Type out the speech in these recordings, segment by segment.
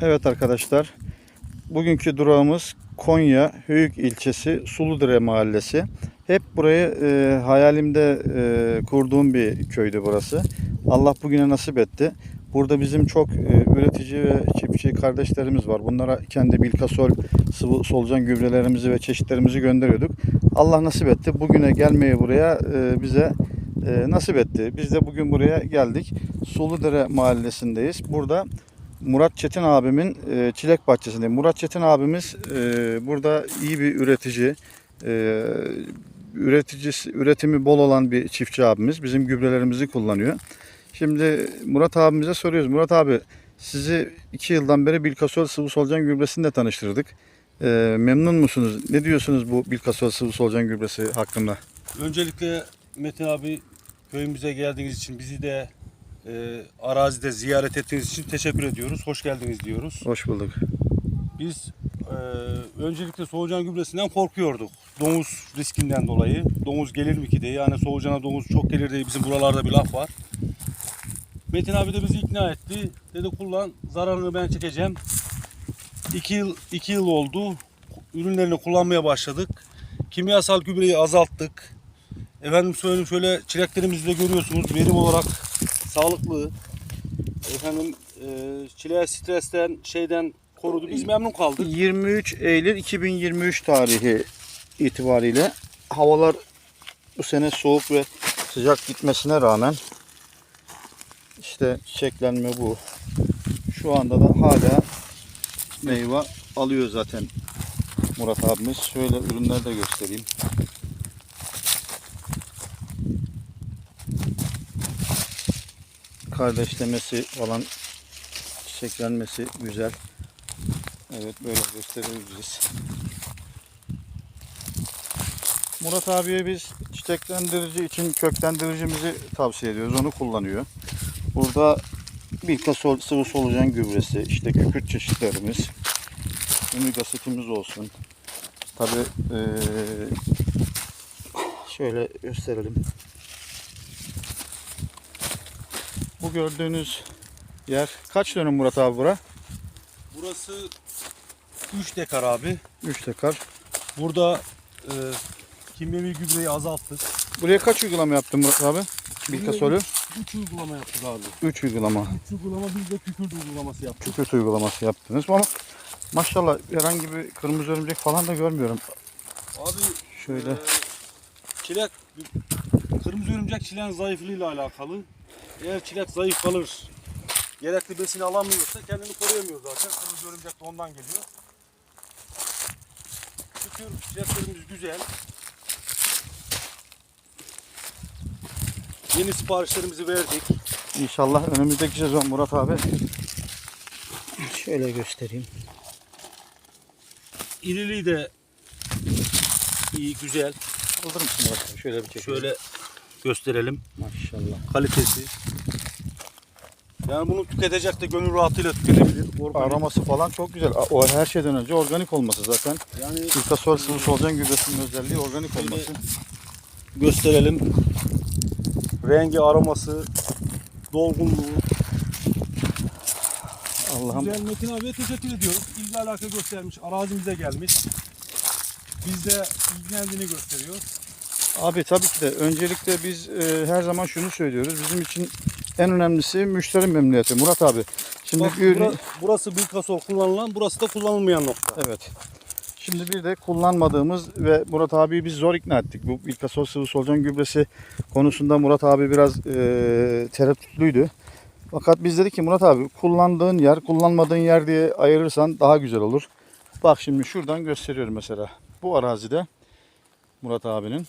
Evet arkadaşlar, bugünkü durağımız Konya Höyük ilçesi Suludere mahallesi. Hep burayı e, hayalimde e, kurduğum bir köydü burası. Allah bugüne nasip etti. Burada bizim çok e, üretici ve çiftçi kardeşlerimiz var. Bunlara kendi bilkasol, sıvı solucan gübrelerimizi ve çeşitlerimizi gönderiyorduk. Allah nasip etti. Bugüne gelmeyi buraya e, bize e, nasip etti. Biz de bugün buraya geldik. Suludere mahallesindeyiz. Burada Murat Çetin abimin e, çilek bahçesindeyim. Murat Çetin abimiz e, burada iyi bir üretici, e, üreticisi, üretimi bol olan bir çiftçi abimiz. Bizim gübrelerimizi kullanıyor. Şimdi Murat abimize soruyoruz. Murat abi sizi iki yıldan beri Bilkasol sıvı solucan gübresinde tanıştırdık. E, memnun musunuz? Ne diyorsunuz bu Bilkasol sıvı solucan gübresi hakkında? Öncelikle Metin abi köyümüze geldiğiniz için bizi de e, arazide ziyaret ettiğiniz için teşekkür ediyoruz. Hoş geldiniz diyoruz. Hoş bulduk. Biz e, öncelikle solucan gübresinden korkuyorduk. Domuz riskinden dolayı. Domuz gelir mi ki diye. Yani solucana domuz çok gelir diye bizim buralarda bir laf var. Metin abi de bizi ikna etti. Dedi kullan zararını ben çekeceğim. İki yıl, iki yıl oldu. Ürünlerini kullanmaya başladık. Kimyasal gübreyi azalttık. Efendim söyleyeyim şöyle çileklerimizi de görüyorsunuz. Verim olarak sağlıklı. Efendim e, çileği stresten şeyden korudu. Biz memnun kaldık. 23 Eylül 2023 tarihi itibariyle havalar bu sene soğuk ve sıcak gitmesine rağmen işte çiçeklenme bu. Şu anda da hala meyve alıyor zaten Murat abimiz. Şöyle ürünleri de göstereyim. Kardeşlemesi falan çiçeklenmesi güzel. Evet böyle gösterebiliriz. Murat abiye biz çiçeklendirici için köklendiricimizi tavsiye ediyoruz. Onu kullanıyor. Burada bir sol, sıvı solucan gübresi, işte kükürt çeşitlerimiz, ümidasitimiz olsun. Tabi şöyle gösterelim. Bu gördüğünüz yer kaç dönüm Murat abi bura? Burası 3 dekar abi. 3 dekar. Burada e, kimyevi gübreyi azalttık. Buraya kaç uygulama yaptın Murat abi? Bilkasolü. 3 uygulama yaptık abi. 3 uygulama. 3 uygulama biz de kükürt uygulaması yaptık. Kükürt uygulaması yaptınız ama maşallah herhangi bir kırmızı örümcek falan da görmüyorum. Abi Şöyle. e, çilek kırmızı örümcek çileğin zayıflığıyla alakalı. Eğer çilek zayıf kalır, gerekli besini alamıyorsa kendini koruyamıyor zaten. Kırmızı örümcek de ondan geliyor. Şükür çileklerimiz güzel. Yeni siparişlerimizi verdik. İnşallah önümüzdeki sezon Murat abi. Şöyle göstereyim. İriliği de iyi, güzel. Alır mısın Murat abi? Şöyle bir çekelim. Şöyle gösterelim. Maşallah. Kalitesi. Yani bunu tüketecek de gönül rahatıyla tüketebilir. Organik. Aroması falan çok güzel. O her şeyden önce organik olması zaten. Yani Bilkasol sıvı solucan gübresinin özelliği organik olması. gösterelim. Rengi, aroması, dolgunluğu. Allah'ım Güzel Metin abiye teşekkür ediyoruz. İlgi alaka göstermiş, arazimize gelmiş. Biz de ilgilendiğini gösteriyor. Abi tabii ki de öncelikle biz e, her zaman şunu söylüyoruz. Bizim için en önemlisi müşteri memnuniyeti. Murat abi. Şimdi Bak, bir ürün... bura- burası Bilkasol kullanılan, burası da kullanılmayan nokta. Evet. Şimdi bir de kullanmadığımız ve Murat abiyi biz zor ikna ettik. Bu Bilkasol sıvı solucan gübresi konusunda Murat abi biraz e, tereddütlüydü. Fakat biz dedik ki Murat abi kullandığın yer, kullanmadığın yer diye ayırırsan daha güzel olur. Bak şimdi şuradan gösteriyorum mesela. Bu arazide Murat abinin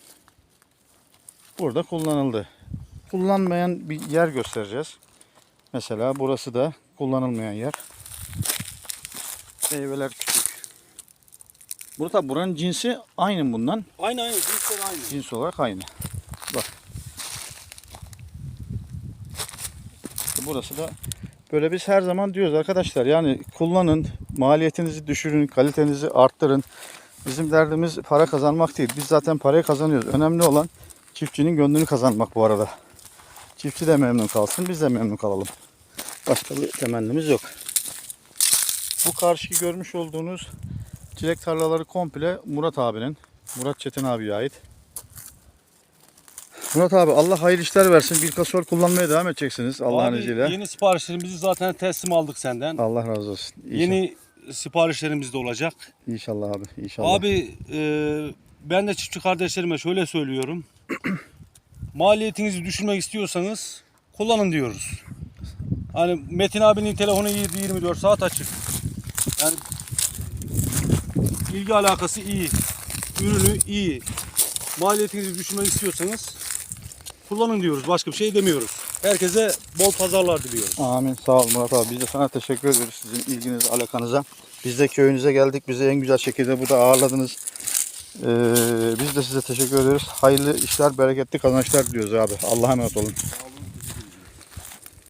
burada kullanıldı. Kullanmayan bir yer göstereceğiz. Mesela burası da kullanılmayan yer. Meyveler küçük. Murat abi buranın cinsi aynı bundan. Aynı aynı, cinsler aynı. Cins olarak aynı. Bak. İşte Burası da böyle biz her zaman diyoruz arkadaşlar yani kullanın, maliyetinizi düşürün, kalitenizi arttırın. Bizim derdimiz para kazanmak değil. Biz zaten parayı kazanıyoruz. Önemli olan çiftçinin gönlünü kazanmak bu arada. Çiftçi de memnun kalsın, biz de memnun kalalım. Başka bir temennimiz yok. Bu karşıki görmüş olduğunuz çilek tarlaları komple Murat abinin. Murat Çetin abiye ait. Murat abi Allah hayırlı işler versin. Bilkasol kullanmaya devam edeceksiniz Allah'ın Abi, izniyle. Yeni siparişlerimizi zaten teslim aldık senden. Allah razı olsun. İnşallah. Yeni siparişlerimiz de olacak. İnşallah abi. İnşallah. Abi e, ben de çiftçi kardeşlerime şöyle söylüyorum. Maliyetinizi düşürmek istiyorsanız kullanın diyoruz. Hani Metin abinin telefonu 7-24 saat açık. Yani ilgi alakası iyi. Ürünü iyi. Maliyetinizi düşürmek istiyorsanız kullanın diyoruz. Başka bir şey demiyoruz. Herkese bol pazarlar diliyoruz. Amin. Sağ ol Murat abi. Biz de sana teşekkür ediyoruz sizin ilginiz, alakanıza. Biz de köyünüze geldik. Bizi en güzel şekilde burada ağırladınız. Ee, biz de size teşekkür ediyoruz. Hayırlı işler, bereketli kazançlar diliyoruz abi. Allah'a emanet olun.